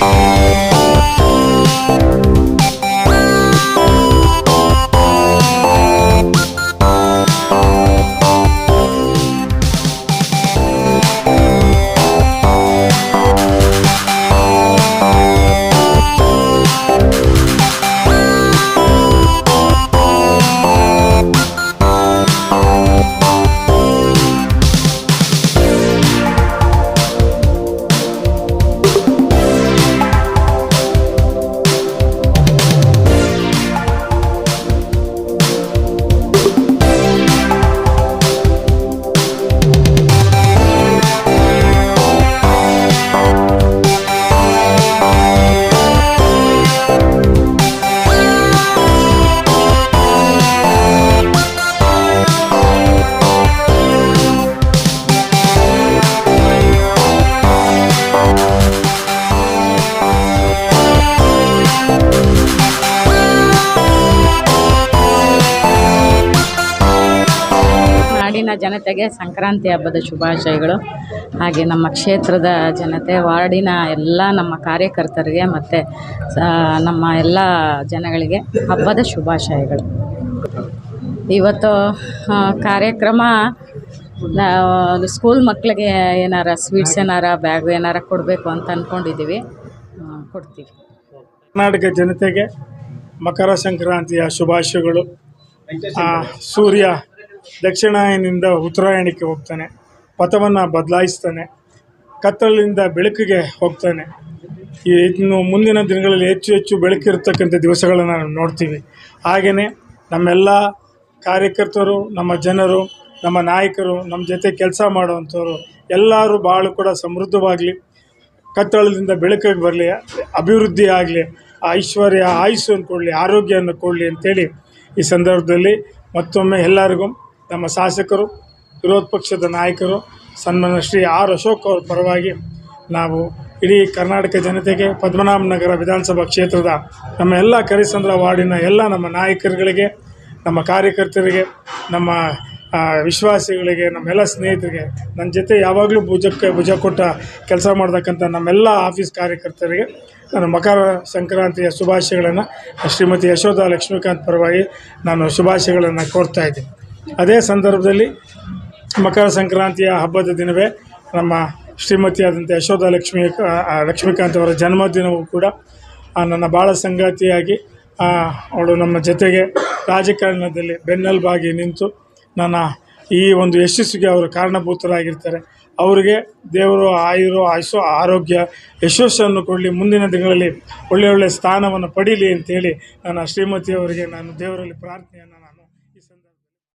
Música ನಾಡಿನ ಜನತೆಗೆ ಸಂಕ್ರಾಂತಿ ಹಬ್ಬದ ಶುಭಾಶಯಗಳು. ಹಾಗೆ ನಮ್ಮ ಕ್ಷೇತ್ರದ ಜನತೆ, ವಾರ್ಡಿನ ಎಲ್ಲ ನಮ್ಮ ಕಾರ್ಯಕರ್ತರಿಗೆ ಮತ್ತು ನಮ್ಮ ಎಲ್ಲ ಜನಗಳಿಗೆ ಹಬ್ಬದ ಶುಭಾಶಯಗಳು. ಇವತ್ತು ಕಾರ್ಯಕ್ರಮ ಸ್ಕೂಲ್ ಮಕ್ಕಳಿಗೆ ಏನಾರ ಸ್ವೀಟ್ಸ್ ಏನಾರ, ಬ್ಯಾಗ್ ಏನಾರ ಕೊಡಬೇಕು ಅಂತ ಅಂದ್ಕೊಂಡಿದ್ದೀವಿ ಕೊಡ್ತೀವಿ. ಕರ್ನಾಟಕ ಜನತೆಗೆ ಮಕರ ಸಂಕ್ರಾಂತಿಯ ಶುಭಾಶಯಗಳು. ಸೂರ್ಯ ದಕ್ಷಿಣಾಯನಿಂದ ಉತ್ತರಾಯಣಕ್ಕೆ ಹೋಗ್ತಾನೆ. ಪಥವನ್ನು ಬದಲಾಯಿಸ್ತಾನೆ. ಕತ್ತಲಿನಿಂದ ಬೆಳಕಿಗೆ ಹೋಗ್ತಾನೆ. ಈ ಇನ್ನು ಮುಂದಿನ ದಿನಗಳಲ್ಲಿ ಹೆಚ್ಚು ಹೆಚ್ಚು ಬೆಳಕಿರ್ತಕ್ಕಂಥ ದಿವಸಗಳನ್ನು ನಾವು ನೋಡ್ತೀವಿ. ಹಾಗೆಯೇ ನಮ್ಮೆಲ್ಲ ಕಾರ್ಯಕರ್ತರು, ನಮ್ಮ ಜನರು, ನಮ್ಮ ನಾಯಕರು, ನಮ್ಮ ಜೊತೆ ಕೆಲಸ ಮಾಡುವಂಥವ್ರು ಎಲ್ಲರೂ ಭಾಳ ಕೂಡ ಸಮೃದ್ಧವಾಗಲಿ ಕತ್ತಳದಿಂದ ಬೆಳಕಿಗೆ ಬರಲಿ, ಅಭಿವೃದ್ಧಿ ಆಗಲಿ ಐಶ್ವರ್ಯ, ಆಯುಸ್ಸನ್ನು ಕೊಡಲಿ, ಆರೋಗ್ಯವನ್ನು ಕೊಡಲಿ ಅಂತೇಳಿ ಈ ಸಂದರ್ಭದಲ್ಲಿ ಮತ್ತೊಮ್ಮೆ ಎಲ್ಲರಿಗೂ ನಮ್ಮ ಶಾಸಕರು, ವಿರೋಧ ಪಕ್ಷದ ನಾಯಕರು, ಸನ್ಮಾನ್ಯ ಶ್ರೀ ಆರ್ ಅಶೋಕ್ ಅವ್ರ ಪರವಾಗಿ ನಾವು ಇಡೀ ಕರ್ನಾಟಕ ಜನತೆಗೆ ಪದ್ಮನಾಭನಗರ ವಿಧಾನಸಭಾ ಕ್ಷೇತ್ರದ ನಮ್ಮ ಎಲ್ಲ ಕರಿಸಂದ್ರ ವಾರ್ಡಿನ ಎಲ್ಲ ನಮ್ಮ ನಾಯಕರುಗಳಿಗೆ, ನಮ್ಮ ಕಾರ್ಯಕರ್ತರಿಗೆ, ನಮ್ಮ ವಿಶ್ವಾಸಿಗಳಿಗೆ ನಮ್ಮೆಲ್ಲ ಸ್ನೇಹಿತರಿಗೆ, ನನ್ನ ಜೊತೆ ಯಾವಾಗಲೂ ಭುಜಕ್ಕೆ ಭುಜ ಕೊಟ್ಟ ಕೆಲಸ ಮಾಡ್ತಕ್ಕಂಥ ನಮ್ಮೆಲ್ಲ ಆಫೀಸ್ ಕಾರ್ಯಕರ್ತರಿಗೆ ನಾನು ಮಕರ ಸಂಕ್ರಾಂತಿಯ ಶುಭಾಶಯಗಳನ್ನು ಶ್ರೀಮತಿ ಯಶೋಧ ಲಕ್ಷ್ಮೀಕಾಂತ್ ಪರವಾಗಿ ನಾನು ಶುಭಾಶಯಗಳನ್ನು ಕೋರ್ತಾ ಇದ್ದೀನಿ. ಅದೇ ಸಂದರ್ಭದಲ್ಲಿ ಮಕರ ಸಂಕ್ರಾಂತಿಯ ಹಬ್ಬದ ದಿನವೇ ನಮ್ಮ ಶ್ರೀಮತಿಯಾದಂಥ ಯಶೋಧ ಲಕ್ಷ್ಮೀ ಲಕ್ಷ್ಮೀಕಾಂತ್ ಅವರ ಜನ್ಮದಿನವೂ ಕೂಡ ನನ್ನ ಭಾಳ ಸಂಗಾತಿಯಾಗಿ ಅವಳು ನಮ್ಮ ಜೊತೆಗೆ ರಾಜಕಾರಣದಲ್ಲಿ ಬೆನ್ನೆಲುಬಾಗಿ ನಿಂತು ನನ್ನ ಈ ಒಂದು ಯಶಸ್ಸಿಗೆ ಅವರು ಕಾರಣಭೂತರಾಗಿರ್ತಾರೆ. ಅವರಿಗೆ ದೇವರು ಆಯುರು ಆಯುಸು ಆರೋಗ್ಯ ಯಶಸ್ಸನ್ನು ಕೊಡಲಿ, ಮುಂದಿನ ದಿನಗಳಲ್ಲಿ ಒಳ್ಳೆಯ ಒಳ್ಳೆಯ ಸ್ಥಾನವನ್ನು ಪಡೀಲಿ ಅಂತೇಳಿ ನನ್ನ ಶ್ರೀಮತಿಯವರಿಗೆ ನಾನು ದೇವರಲ್ಲಿ ಪ್ರಾರ್ಥನೆಯನ್ನು ನಾನು